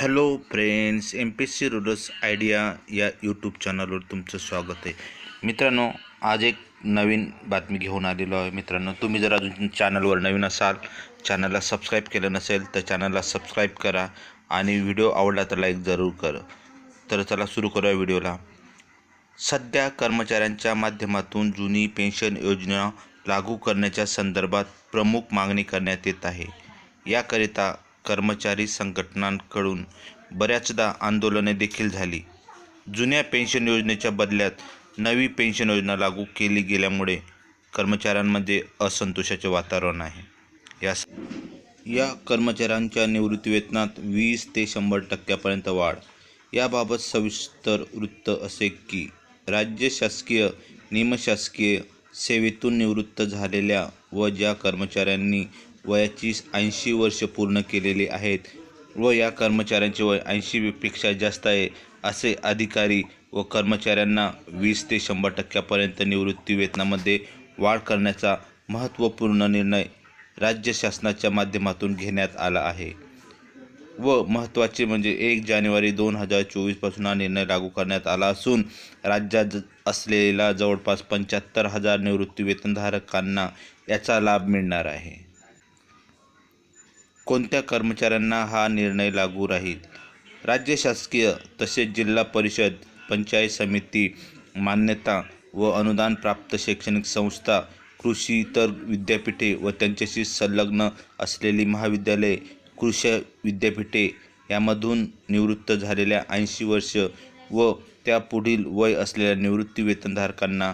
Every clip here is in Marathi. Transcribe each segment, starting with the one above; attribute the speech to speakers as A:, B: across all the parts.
A: Hello friends M P S C रुडर्स idea या यूट्यूब चॅनलवर तुमचं स्वागत आहे. मित्रांनो आज एक नवीन बातमी घेऊन आलेलो आहे. मित्रांनो तुम्ही जर अजून चॅनलवर नवीन असाल चॅनलला सबस्क्राईब केलं नसेल तर चॅनलला सबस्क्राईब करा आणि व्हिडिओ आवडला तर लाईक जरूर करा. तर चला सुरू करूया व्हिडिओला सध्या कर्मचाऱ्यांच्या माध्यमातून जुनी पेन्शन योजना लागू करण्याच्या संदर्भात प्रमुख मागणी करण्यात येत आहे. याकरिता कर्मचारी संघटनांकडून बऱ्याचदा आंदोलने देखील झाली. जुन्या पेन्शन योजनेच्या बदल्यात नवी पेन्शन योजना लागू केली गेल्यामुळे कर्मचाऱ्यांमध्ये असंतोषाचे वातावरण आहे. या या कर्मचाऱ्यांच्या निवृत्तीवेतनात वीस ते शंभर टक्क्यापर्यंत वाढ. याबाबत सविस्तर वृत्त असे की राज्य शासकीय निमशासकीय सेवेतून निवृत्त झालेल्या व ज्या कर्मचाऱ्यांनी वयाची ऐंशी वर्ष पूर्ण केलेली आहेत व या कर्मचाऱ्यांचे वय ऐंशीपेक्षा जास्त आहे असे अधिकारी व कर्मचाऱ्यांना वीस ते शंभर टक्क्यापर्यंत निवृत्ती वेतनामध्ये वाढ करण्याचा महत्त्वपूर्ण निर्णय राज्य शासनाच्या माध्यमातून घेण्यात आला आहे. व महत्त्वाचे म्हणजे एक जानेवारी दोन हजार चोवीसपासून हा निर्णय लागू करण्यात आला असून राज्यात असलेला जवळपास पंच्याहत्तर हजार निवृत्ती वेतनधारकांना याचा लाभ मिळणार आहे. कोणत्या कर्मचाऱ्यांना हा निर्णय लागू राहील? राज्य शासकीय तसेच जिल्हा परिषद पंचायत समिती मान्यता व अनुदान प्राप्त शैक्षणिक संस्था कृषी इतर विद्यापीठे व त्यांच्याशी संलग्न असलेली महाविद्यालये कृषी विद्यापीठे यामधून निवृत्त झालेल्या ऐंशी वर्ष व त्या पुढील वय असलेल्या निवृत्तीवेतनधारकांना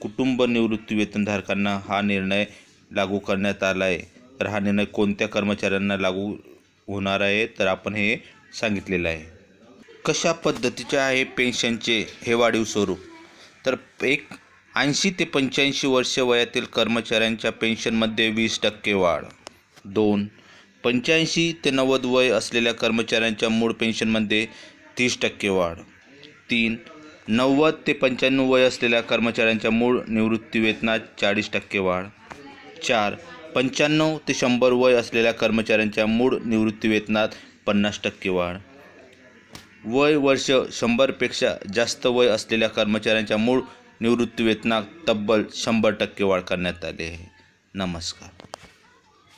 A: कुटुंब निवृत्तीवेतनधारकांना हा निर्णय लागू करण्यात आला आहे तर हा निर्णय कोणत्या कर्मचाऱ्यांना लागू होणार आहे तर आपण हे सांगितलेलं आहे. कशा पद्धतीचे आहे पेन्शनचे हे वाढीव स्वरूप? तर एक ऐंशी ते पंच्याऐंशी वर्ष वयातील कर्मचाऱ्यांच्या पेन्शनमध्ये वीस टक्के वाढ. दोन पंच्याऐंशी ते नव्वद वय असलेल्या कर्मचाऱ्यांच्या मूळ पेन्शनमध्ये तीस टक्के वाढ. तीन नव्वद ते पंच्याण्णव वय असलेल्या कर्मचाऱ्यांच्या मूळ निवृत्ती वेतनात चाळीस टक्के वाढ. चार पंच्याण्णव ते शंभर वय असलेल्या कर्मचाऱ्यांच्या मूळ निवृत्तीवेतनात पन्नास टक्के वाढ. वय वर्ष शंभरपेक्षा जास्त वय असलेल्या कर्मचाऱ्यांच्या मूळ निवृत्तीवेतनात तब्बल शंभर टक्के वाढ करण्यात आली आहे. नमस्कार.